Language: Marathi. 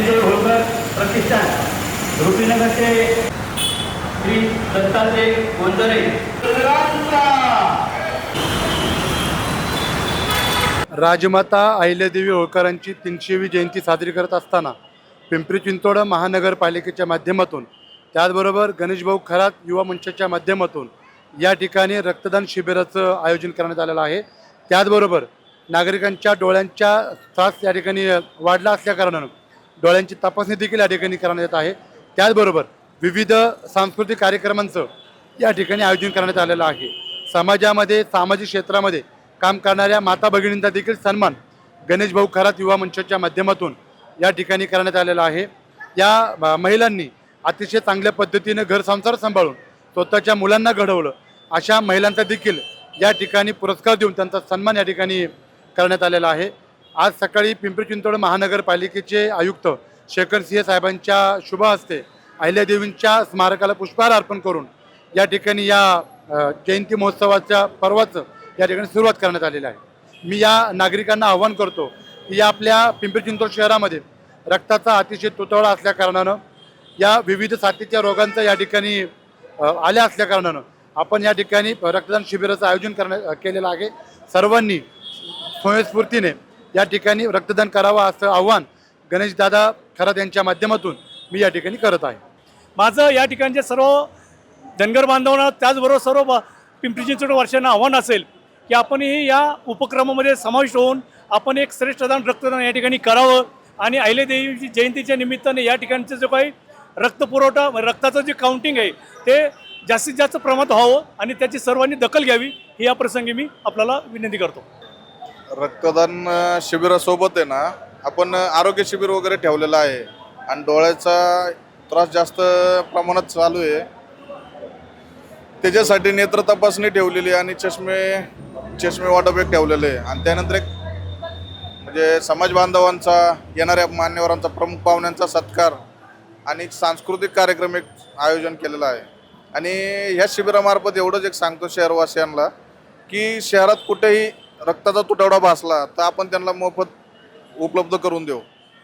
ज्ञानेश्वर होळकर प्रतिष्ठान रुपीनगरचे श्री दत्ताचे गोंदरे. राजमाता अहिल्यादेवी होळकरांची तीनशेवी जयंती साजरी करत असताना पिंपरी चिंचवड महानगरपालिकेच्या माध्यमातून त्याचबरोबर गणेशभाऊ खरात युवा मंचाच्या माध्यमातून या ठिकाणी रक्तदान शिबिराचं आयोजन करण्यात आलेलं आहे. त्याचबरोबर नागरिकांच्या डोळ्यांच्या त्रास या ठिकाणी वाढला असल्याकारणानं डोळ्यांची तपासणी देखील या ठिकाणी करण्यात येत आहे. त्याचबरोबर विविध सांस्कृतिक कार्यक्रमांचं या ठिकाणी आयोजन करण्यात आलेलं आहे. समाजामध्ये सामाजिक क्षेत्रामध्ये काम करणाऱ्या माता भगिनींचा देखील सन्मान गणेश भाऊ खरात युवा मंचाच्या माध्यमातून या ठिकाणी करण्यात आलेला आहे. या महिलांनी अतिशय चांगल्या पद्धतीनं घर संसार सांभाळून स्वतःच्या मुलांना घडवलं. अशा महिलांचा देखील या ठिकाणी पुरस्कार देऊन त्यांचा सन्मान या ठिकाणी करण्यात आलेला आहे. आज सकाळी पिंपरी चिंचवड महानगरपालिकेचे आयुक्त शेखर सिंह साहेबांच्या शुभ हस्ते अहिल्यादेवींच्या स्मारकाला पुष्पहार अर्पण करून या ठिकाणी या जयंती महोत्सवाच्या पर्वाचं या ठिकाणी सुरुवात करण्यात आलेली आहे. मी या नागरिकांना आव्हान करतो की या आपल्या पिंपरी चिंचवड शहरामध्ये रक्ताचा अतिशय तुटवडा असल्याकारणानं या विविध साथीच्या रोगांचा या ठिकाणी आल्या असल्याकारणानं आपण या ठिकाणी रक्तदान शिबिराचं आयोजन करण्या केलेलं आहे. सर्वांनी स्वयंस्फूर्तीने या ठिकाणी रक्तदान करावं असं आव्हान गणेशदादा खरात यांच्या माध्यमातून मी या ठिकाणी करत आहे. माझं या ठिकाणचे सर्व धनगर बांधवांना त्याचबरोबर सर्व पिंपरी चिंचवड वर्षांना आव्हान असेल की आपणही या उपक्रमामध्ये समाविष्ट होऊन आपण एक श्रेष्ठदान रक्तदान या ठिकाणी करावं आणि अहिल्यादेवीची जयंतीच्या निमित्ताने या ठिकाणचं जो काही रक्तपुरवठा रक्ताचं जे काउंटिंग आहे ते जास्तीत जास्त प्रमाणात व्हावं आणि त्याची सर्वांनी दखल घ्यावी ही या प्रसंगी मी आपल्याला विनंती करतो. रक्तदान शिबिरासोबत आहे ना आपण आरोग्य शिबिर वगैरे ठेवलेलं आहे आणि डोळ्याचा त्रास जास्त प्रमाणात चालू आहे. त्याच्यासाठी नेत्र तपासणी ठेवलेली आहे आणि चष्मे चष्मे वाटप एक ठेवलेले आहे. आणि त्यानंतर एक म्हणजे समाज बांधवांचा येणाऱ्या मान्यवरांचा प्रमुख पाहुण्यांचा सत्कार आणि एक सांस्कृतिक कार्यक्रम एक आयोजन केलेला आहे. आणि ह्या शिबिरामार्फत एवढंच एक सांगतो शहरवासियांना की शहरात कुठेही रक्ताचा तुटवडा भासला तर आपण त्यांना मोफत उपलब्ध करून देऊ.